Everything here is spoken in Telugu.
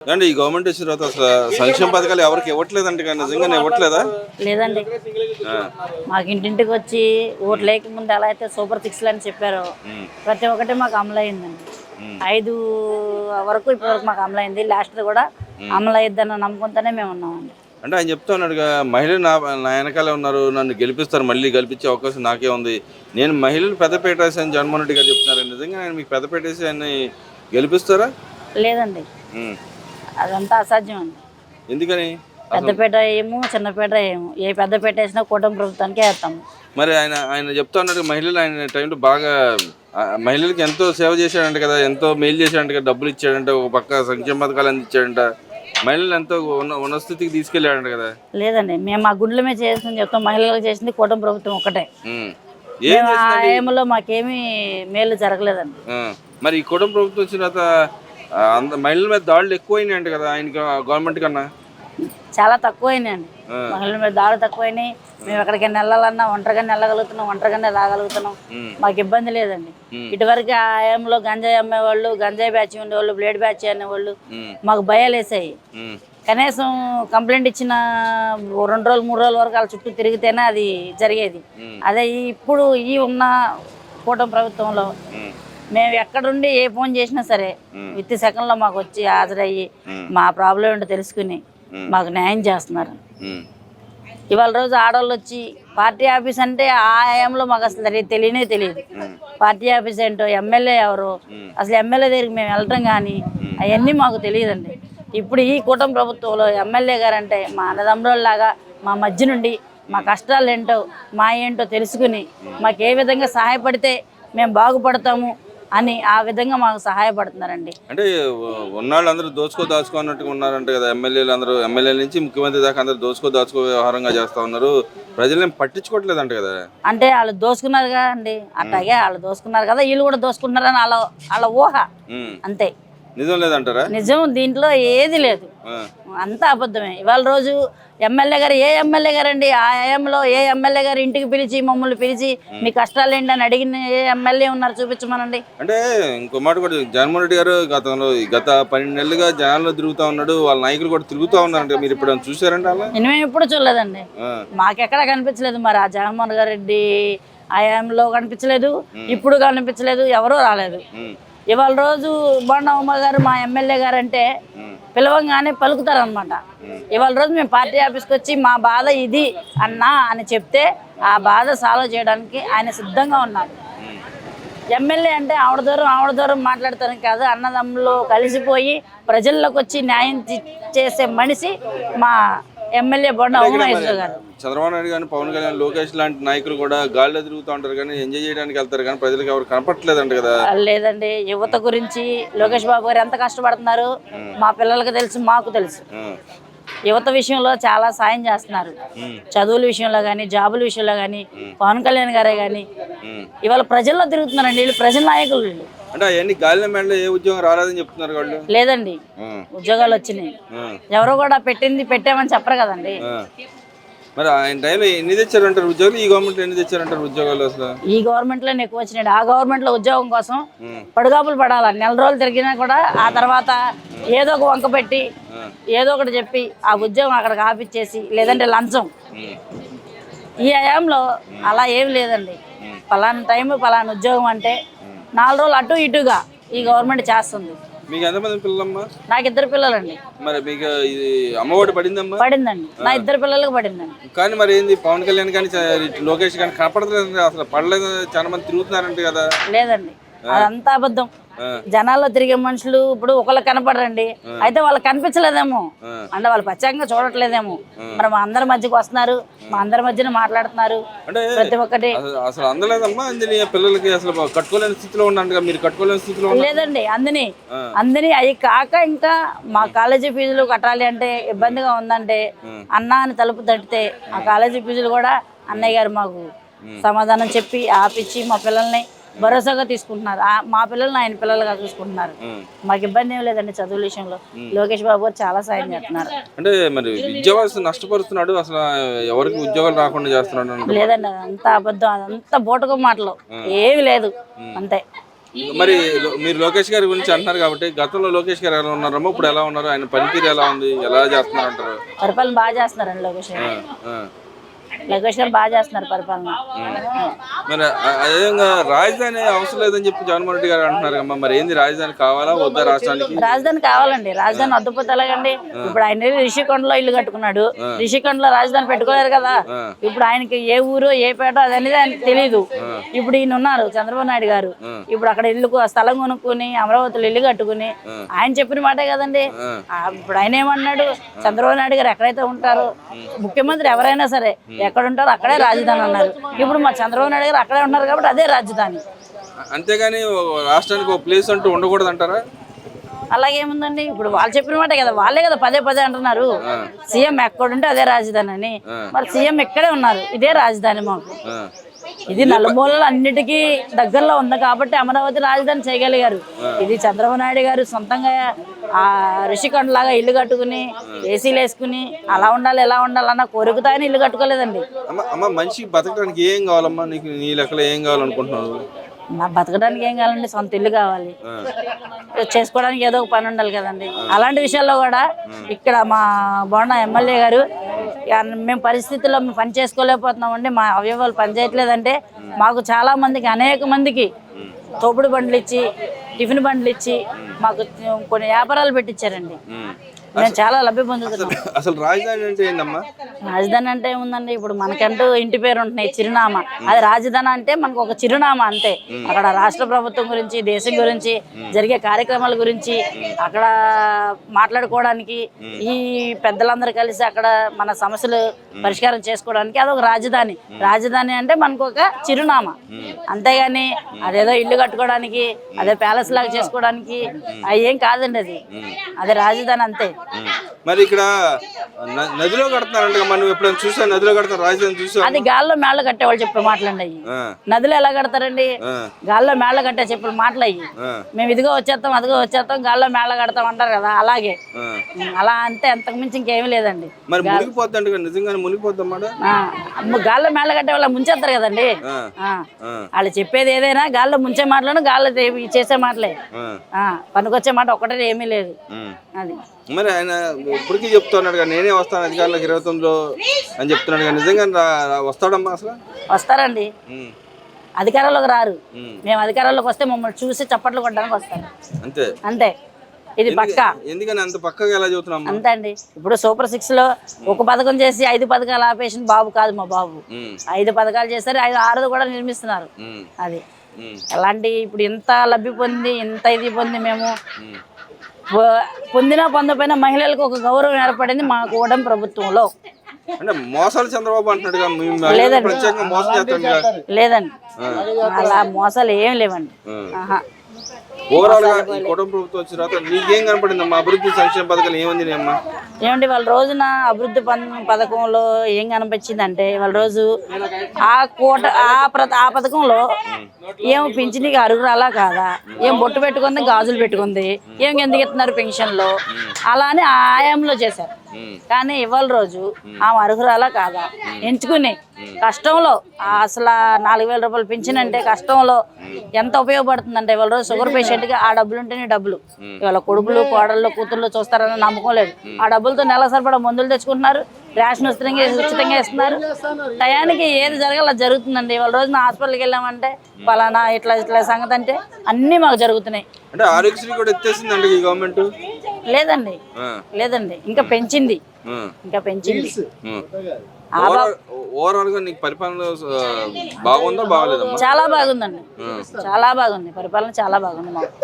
అంటే ఈ గవర్నమెంట్ వచ్చిన తర్వాత అసలు సంక్షేమ పథకాలు ఎవరికి ఇవ్వట్లేదంటే కానీ నిజంగానే ఇవ్వట్లేదా? లేదండి. మాకు ఇంటింటికి వచ్చి ఓట్లు లేక ముందు ఎలా అయితే సూపర్ సిక్స్లు అని చెప్పారో. ప్రతి ఒక్కటి మాకు అమలైందండి. ఐదు వరకు ఇప్పటివరకు మాకు అమలైంది. లాస్ట్ కూడా అమలయ్యిద్దన్న నమ్మకంతోనే మేము ఉన్నామండి. అంటే ఆయన చెప్తా ఉన్నాడుగా మహిళలు నా నా వెనకాలే ఉన్నారు నన్ను గెలిపిస్తారు మళ్ళీ గెలిపించే అవకాశం నాకే ఉంది. నేను మహిళలు పెద్దపేట వేసి అని జగన్మోహన్ రెడ్డి గారు చెప్తున్నారు నిజంగా ఆయన మీకు పెద్దపేట వేసి ఆయన్ని గెలిపిస్తారా? లేదండి. అదంతా అసాధ్యం అండి ఎందుకని పెద్దపేట ఏమో చిన్నపేట ఏమో. ఏ పెద్దపేట వేసినా కూటమి ప్రభుత్వానికే వేస్తాము మరి ఆయన ఆయన చెప్తా ఉన్నాడు మహిళలు ఆయన టైంలో బాగా ఆ, మహిళలకు ఎంతో సేవ చేశాడంట కదా ఎంతో మేలు చేశాడంట కదా డబ్బులు ఇచ్చాడంట ఒక పక్క సంక్షేమ పథకాలు అందించాడంట. మహిళలు ఎంతో ఉన్న ఉన్న స్థితికి తీసుకెళ్ళాడంట కదా. లేదండి మేము ఆ గుండెల మీద చేసింది చెప్తాం మహిళలకు చేసింది కూటమి ప్రభుత్వం ఒకటే. ఉమ్. ఏం మేము ఆ? ఏములో మాకేమీ మేలు జరగలేదండి. ఆ, మరి ఈ కుటుంబ ప్రభుత్వం వచ్చిన తర్వాత అంద మహిళల మీద దాడులు ఎక్కువైనాయంట కదా ఆయనకి గవర్నమెంట్ కన్నా. చాలా తక్కువైనాయండి. మహిళల మీద దాడులు తక్కువైనాయి. మేము ఎక్కడికైనా వెళ్ళాలన్నా ఒంటరిగానే వెళ్ళగలుగుతున్నాం ఒంటరిగానే రాగలుగుతున్నాం. మాకు ఇబ్బంది లేదండి. ఇటువరకు ఆ ఏంలో గంజాయి అమ్మేవాళ్ళు గంజాయి బ్యాచ్ ఉండేవాళ్ళు బ్లేడ్ బ్యాచ్ అనేవాళ్ళు మాకు భయాలు వేసాయి. కనీసం కంప్లైంట్ ఇచ్చిన రెండు రోజులు మూడు రోజుల వరకు వాళ్ళ చుట్టూ తిరిగితేనే అది జరిగేది. అదే ఇప్పుడు ఈ ఉన్న కూటమి ప్రభుత్వంలో మేము ఎక్కడుండి ఏ ఫోన్ చేసినా సరే. విత్ సెకండ్లో మాకు వచ్చి హాజరయ్యి. మా ప్రాబ్లం ఏంటో తెలుసుకుని. మాకు న్యాయం చేస్తున్నారు. ఇవాళ రోజు ఆడవాళ్ళు వచ్చి పార్టీ ఆఫీస్ అంటే ఆ ఆయంలో మాకు అసలు తెలి- తెలియనే తెలియదు. పార్టీ ఆఫీస్ ఏంటో ఎమ్మెల్యే ఎవరు అసలు ఎమ్మెల్యే దగ్గరికి మేము వెళ్ళటం కానీ అవన్నీ మాకు తెలియదండి. ఇప్పుడు ఈ కూటమి ప్రభుత్వంలో ఎమ్మెల్యే గారు అంటే మా అన్నదమ్ములాగా మా మధ్య నుండి మా కష్టాలు ఏంటో మా ఏంటో తెలుసుకుని మాకు ఏ విధంగా సహాయపడితే మేము బాగుపడతాము అని ఆ విధంగా మాకు సహాయపడుతున్నారండి. అంటే ఉన్నాళ్ళు అందరూ దోచుకో దాచుకో అన్నట్టుగా ఉన్నారంట కదా ఎమ్మెల్యేలు అందరూ ఎమ్మెల్యేల నుంచి ముఖ్యమంత్రి దాకా అందరూ దోచుకో దాచుకో వ్యవహారంగా చేస్తా ఉన్నారు. ప్రజలేం పట్టించుకోవట్లేదంట కదా. అంటే వాళ్ళు దోసుకున్నారు కదా అండి అట్లాగే వాళ్ళు దోసుకున్నారు కదా వీళ్ళు కూడా దోసుకుంటున్నారని వాళ్ళ వాళ్ళ ఊహ. అంతే. నిజం లేదంటారా? నిజం దీంట్లో ఏది లేదు. అంతా అబద్ధమే. ఇవాళ రోజు ఎమ్మెల్యే గారు ఏ ఎమ్మెల్యే గారు అండి ఆ ఏఎంలో ఏ ఎమ్మెల్యే గారు ఇంటికి పిలిచి మమ్మల్ని పిలిచి మీ కష్టాలు ఏంటి అని అడిగిన ఏ ఎమ్మెల్యే ఉన్నారు చూపించమనండి? అంటే ఇంకో మాట కూడా జగన్మోహన్ రెడ్డి గారు గతంలో గత పన్నెండు నెలలుగా జనాల్లో తిరుగుతూ ఉన్నాడు వాళ్ళ నాయకులు కూడా తిరుగుతూ ఉన్నారంట. మీరు ఇప్పుడు చూసారంట అలా నేను ఎప్పుడు చూడలేదండి. మాకెక్కడ కనిపించలేదు మరి. ఆ జగన్మోహన్ గారు రెడ్డి ఆయాంలో కనిపించలేదు ఇప్పుడు కనిపించలేదు ఎవరూ రాలేదు. ఇవాళ రోజు బొండమ్మ గారు మా ఎమ్మెల్యే గారు అంటే పిలవంగానే పలుకుతారు అనమాట ఇవాళ రోజు మేము పార్టీ ఆఫీస్కి వచ్చి మా బాధ ఇది అన్నా అని చెప్తే ఆ బాధ సాల్వ్ చేయడానికి ఆయన సిద్ధంగా ఉన్నారు. ఎమ్మెల్యే అంటే ఆవిడ దూరం ఆవిడ దూరం మాట్లాడతాను కాదు అన్నదమ్ములు కలిసిపోయి ప్రజల్లోకి వచ్చి న్యాయం చేసే మనిషి మా ఎమ్మెల్యే బొండ ఉమాయేశ్వర గారు. చంద్రబాబు నాయుడు కానీ పవన్ కళ్యాణ్ లోకేష్ లాంటి నాయకులు కూడా గాల్లో తిరుగుతూ ఉంటారు కానీ ఎంజాయ్ చేయడానికి వెళ్తారు కానీ ప్రజలకు ఎవరు కనపట్లేదంట కదా. లేదండి యువత గురించి లోకేష్ బాబు గారు ఎంత కష్టపడుతున్నారు మా పిల్లలకి తెలుసు మాకు తెలుసు. యువత విషయంలో చాలా సాయం చేస్తున్నారు. చదువుల విషయంలో కానీ జాబుల విషయంలో కానీ పవన్ కళ్యాణ్ గారే కానీ. ఇవాళ ప్రజల్లో తిరుగుతున్నారండి వీళ్ళు ప్రజల నాయకులు వీళ్ళు. అంటే అవన్నీ మేడలో ఏ ఉద్యోగం రాలేదని చెప్తున్నారు వాళ్ళు? లేదండి. ఉద్యోగాలు వచ్చినాయి. ఎవరో కూడా పెట్టింది పెట్టామని చెప్పరు కదండి. మరి ఆయన టైంలో ఎన్ని తెచ్చారంటారు ఉద్యోగాలు? ఈ గవర్నమెంట్ ఎన్ని తెచ్చారంటారు ఉద్యోగాలు అసలు? ఈ గవర్నమెంట్లో ఎక్కువ వచ్చినాయి. ఆ గవర్నమెంట్లో ఉద్యోగం కోసం పడుగాపులు పడాలి? నెల రోజులు తిరిగినా కూడా ఆ తర్వాత ఏదో ఒక వంక పెట్టి ఏదో ఒకటి చెప్పి ఆ ఉద్యోగం అక్కడికి ఆపిచ్చేసి లేదంటే లంచం. ఈ హయాంలో అలా ఏం లేదండి. పలానా టైం పలానా ఉద్యోగం అంటే నాలుగు రోజులు అటు ఇటుగా ఈ గవర్నమెంట్ చేస్తుంది. మీకు ఎంతమంది పిల్లలమ్మా? నాకు ఇద్దరు పిల్లలండి. మరి మీకు ఇది అమ్మఒడి పడిందమ్మా? పడిందండి. నా ఇద్దరు పిల్లలకు పడిందండి. కానీ మరి ఏంది పవన్ కళ్యాణ్ కానీ లోకేష్ కానీ కనపడలేదు అసలు పడలేదు చాలా మంది తిరుగుతున్నారంట కదా. లేదండి. అదంతా అబద్ధం. జనాల్లో తిరిగే మనుషులు ఇప్పుడు ఒకళ్ళు కనపడరండి. అయితే వాళ్ళకి కనిపించలేదేమో. అంటే వాళ్ళు ప్రత్యేకంగా చూడట్లేదేమో. మరి మా అందరి మధ్యకి వస్తున్నారు. మా అందరి మధ్యన మాట్లాడుతున్నారు. ప్రతి ఒక్కటి. అసలు అసలు అందలేదమ్మా అంజని పిల్లలకి అసలు కట్టుకోలేని స్థితిలో ఉన్నాను మీరు కట్టుకోలేని స్థితిలో ఉన్నారు. లేదండి అందని. అందని అవి కాక ఇంకా మా కాలేజీ ఫీజులు కట్టాలి అంటే ఇబ్బందిగా ఉందంటే అన్న అని తలుపు తట్టితే ఆ కాలేజీ ఫీజులు కూడా అన్నయ్య గారు మాకు సమాధానం చెప్పి ఆపిచ్చి మా పిల్లల్ని భరోసాగా తీసుకుంటున్నారు. మా పిల్లల్ని ఆయన పిల్లలుగా చూసుకుంటున్నారు. మాకు ఇబ్బంది ఏం లేదండి చదువుల విషయంలో. లోకేష్ బాబు గారు చాలా సాయం చేస్తున్నారు. అంటే మరి విద్యావాసం నష్టపరుస్తున్నాడు అసలు ఎవరికి ఉద్యోగాలు రాకుండా చేస్తున్నాడు. లేదండి అదంతా అబద్ధం అదంతా బోటకం మాటలు. ఏమి లేదు. అంతే. మరి మీరు లోకేష్ గారి గురించి అంటున్నారు కాబట్టి గతంలో లోకేష్ గారు ఎలా ఉన్నారమ్మో? ఇప్పుడు ఎలా ఉన్నారు? ఆయన పనితీరు ఎలా ఉంది? ఎలా చేస్తున్నారు అంటారు పరిపాలన బాగా చేస్తున్నారండి లోకేష్ గారు. ఆ, ఆ. లోకేష్ గారు బాగా చేస్తున్నారు పరిపాలన. మరి అదేవిధంగా రాజధాని అవసరం లేదని చెప్పి జగన్మోహన్ రెడ్డి గారు అంటున్నారు అమ్మా మరి ఏంది రాజధాని కావాలా వద్దా రాష్ట్రానికి? రాజధాని కావాలండి. రాజధాని అద్దుపోతే ఎలాగండి ఇప్పుడు ఆయన రిషికొండలో ఇల్లు కట్టుకున్నాడు. రిషికొండలో రాజధాని పెట్టుకోలేరు కదా. ఇప్పుడు ఆయనకి ఏ ఊరు ఏ పేట అది అనేది ఆయనకి తెలియదు ఇప్పుడు ఈయన ఉన్నారు చంద్రబాబు నాయుడు గారు. ఇప్పుడు అక్కడ ఇల్లు స్థలం కొనుక్కుని అమరావతిలో ఇల్లు కట్టుకుని ఆయన చెప్పిన మాటే కదండి. ఇప్పుడు ఆయన ఏమన్నాడు? చంద్రబాబు నాయుడు గారు ఎక్కడైతే ఉంటారో ముఖ్యమంత్రి ఎవరైనా సరే ఎక్కడ ఉంటారో అక్కడే రాజధాని అన్నారు. ఇప్పుడు మా చంద్రబాబు నాయుడు గారు అక్కడే ఉన్నారు కాబట్టి అదే రాజధాని. అంతేగాని రాష్ట్రానికి ఒక ప్లేస్ అంటూ ఉండకూడదు అంటారా? అలాగేముందండి? ఇప్పుడు వాళ్ళు చెప్పిన మాట కదా వాళ్ళే కదా పదే పదే అంటున్నారు. సీఎం ఎక్కడుంటే అదే రాజధాని అని. మరి సీఎం ఇక్కడే ఉన్నారు ఇదే రాజధాని మాకు. ఇది నలుమూలలు అన్నిటికీ దగ్గరలో ఉంది కాబట్టి అమరావతి రాజధాని చేయగలిగారు. ఇది చంద్రబాబు నాయుడు గారు సొంతంగా ఆ రిషికొండ లాగా ఇల్లు కట్టుకుని ఏసీలు వేసుకుని అలా ఉండాలి ఎలా ఉండాలి అన్న కోరికతో ఆయన ఇల్లు కట్టుకోలేదండి. అమ్మ బతకడానికి ఏం కావాలమ్మా? నీకు నీ లెక్కలో ఏం కావాలనుకుంటున్నావు? నా బతకడానికి ఏం కావాలండి? సొంత ఇల్లు కావాలి. చేసుకోవడానికి ఏదో ఒక పని ఉండాలి కదండి. అలాంటి విషయాల్లో కూడా ఇక్కడ మా బోండా ఎమ్మెల్యే గారు "యా, మేము పరిస్థితుల్లో మేము పని చేసుకోలేకపోతున్నామండి. మా అవయవాలు పని చేయట్లేదంటే మాకు చాలా మందికి అనేక మందికి తోపుడు బండ్లు ఇచ్చి టిఫిన్ బండ్లు ఇచ్చి మాకు కొన్ని వ్యాపారాలు పెట్టించారండి. మేము చాలా లబ్ధి పొందుతున్నాం అసలు రాజధాని అంటే ఏందమ్మా? రాజధాని అంటే ఏముందండి? ఇప్పుడు మనకంటూ ఇంటి పేరు ఉంటున్నాయి చిరునామా. అది రాజధాని అంటే మనకు ఒక చిరునామా అంతే. అక్కడ రాష్ట్ర ప్రభుత్వం గురించి దేశం గురించి జరిగే కార్యక్రమాల గురించి అక్కడ మాట్లాడుకోవడానికి ఈ పెద్దలందరూ కలిసి అక్కడ మన సమస్యలు పరిష్కారం చేసుకోవడానికి అదొక రాజధాని. రాజధాని అంటే మనకు ఒక చిరునామా. అంతేగాని అదేదో ఇల్లు కట్టుకోవడానికి అదే ప్యాలెస్ లాగా చేసుకోవడానికి అవి ఏం కాదండి అది. అది రాజధాని అంతే. మరి ఇక్కడ నదిలో కడుతున్నారంట మనం ఎప్పుడైనా చూసా నదిలో కడతారు రాజధాని చూసా అది గాల్లో మేళ్ళ కట్టేవాళ్ళు చెప్పే మాటలండి అయ్యి. నదిలో ఎలా కడతారండి? గాల్లో మేళ్ళ కట్టే చెప్పిన మాటలు అయ్యి. మేము ఇదిగో వచ్చేస్తాం అదిగో వచ్చేస్తాం గాల్లో మేళ్ళ కడతాం అంటారు కదా అలాగే. అలా అంతే అంతకు మించి ఇంకేమీ లేదండి. మరి మునిగిపోద్ది అంటే నిజంగానే అమ్మ, గాల్లో మేళ్ళ కట్టే వాళ్ళ ముంచేస్తారు కదండి. వాళ్ళు చెప్పేది ఏదైనా గాల్లో ముంచే మాటలను గాల్లో చేసే మాటలే. పనికొచ్చే మాట ఒకటే ఏమీ లేదు. అది. మరి ఆయన ఇప్పటికీ చెప్తున్నాడు కదా నేనే వస్తాను అధికారులకు ఇరవై తొమ్మిదిలో అని చెప్తున్నాడు కదా నిజంగా వస్తాడమ్మా అసలు? వస్తారండి. అధికారంలోకి రారు. మేము అధికారంలోకి వస్తే మమ్మల్ని చూసి చప్పట్లు కొట్టడానికి వస్తారు. అంతే. అంతే. ఇది పక్కా. ఎందుకని అంత పక్కగా ఎలా చెబుతున్నామ్మా అంతే అండి. ఇప్పుడు సూపర్ సిక్స్లో ఒక పథకం చేసి ఐదు పథకాలు ఆపేసిన బాబు కాదు మా బాబు. ఐదు పథకాలు చేస్తారు ఐదు ఆరుది కూడా నిర్మిస్తున్నారు. అది. ఎలాంటి ఇప్పుడు ఎంత లబ్ధి పొంది ఎంత ఇది పొంది మేము పొందినా పొందపోయినా మహిళలకు ఒక గౌరవం ఏర్పడింది మా కూడని ప్రభుత్వంలో. అంటే మోసాలు చంద్రబాబు ప్రత్యేకంగా మోసం చేస్తాడు. లేదండి. అలా మోసాలు ఏం లేవండి. ఉమ్. ఆహా. ఓవరాల్గా ఈ కుటుంబ ప్రభుత్వం వచ్చిన తర్వాత నీకేం కనపడింది అమ్మా? అభివృద్ధి సంక్షేమ పథకాలు ఏముంది నీ అమ్మా? ఏమండి వాళ్ళ రోజున అభివృద్ధి పథకంలో ఏం కనిపించింది అంటే వాళ్ళ రోజు ఆ కోట ఆ ప్ర ఆ పథకంలో ఏం పింఛనికి అరుగురాలా కాదా? ఏం బొట్టు పెట్టుకుంది గాజులు పెట్టుకుంది ఏం ఎందుకు ఇస్తున్నారు పెన్షన్లో అలా అని ఆ ఆయాంలో చేశారు. కానీ ఇవాళ రోజు ఆమె అర్హురాలా కాదా? ఎంచుకుని కష్టంలో అసలు నాలుగు వేల రూపాయలు పింఛన్ అంటే కష్టంలో ఎంత ఉపయోగపడుతుందంటే ఇవాళ రోజు షుగర్ పేషెంట్కి ఆ డబ్బులు. ఉంటేనే డబ్బులు ఇవాళ కొడుకులు కోడళ్ళు కూతుర్లు చూస్తారని నమ్మకం లేదు. ఆ డబ్బులతో నెల సరిపడా మందులు తెచ్చుకుంటున్నారు రేషన్ ఉచితంగా ఉచితంగా ఇస్తున్నారు. టయానికి ఏది జరగాలి అది జరుగుతుందండి. ఇవాళ రోజున హాస్పిటల్కి వెళ్ళామంటే పలానా ఇట్లా ఇట్లా సంగతి అంటే అన్నీ మాకు జరుగుతున్నాయి. అంటే ఆరోగ్యశ్రీ కూడా ఎత్తేసిందండి ఈ గవర్నమెంట్? లేదండి. ఆ, లేదండి. ఇంకా పెంచింది. ఇంకా పెంచింది. ఆ. ఓవరాల్ ఓవరాల్గా నీకు పరిపాలన ఆ, బాగుందా బాగలేదమ్మా? చాలా బాగుందండి. చాలా బాగుంది. పరిపాలన చాలా బాగుంది మాకు.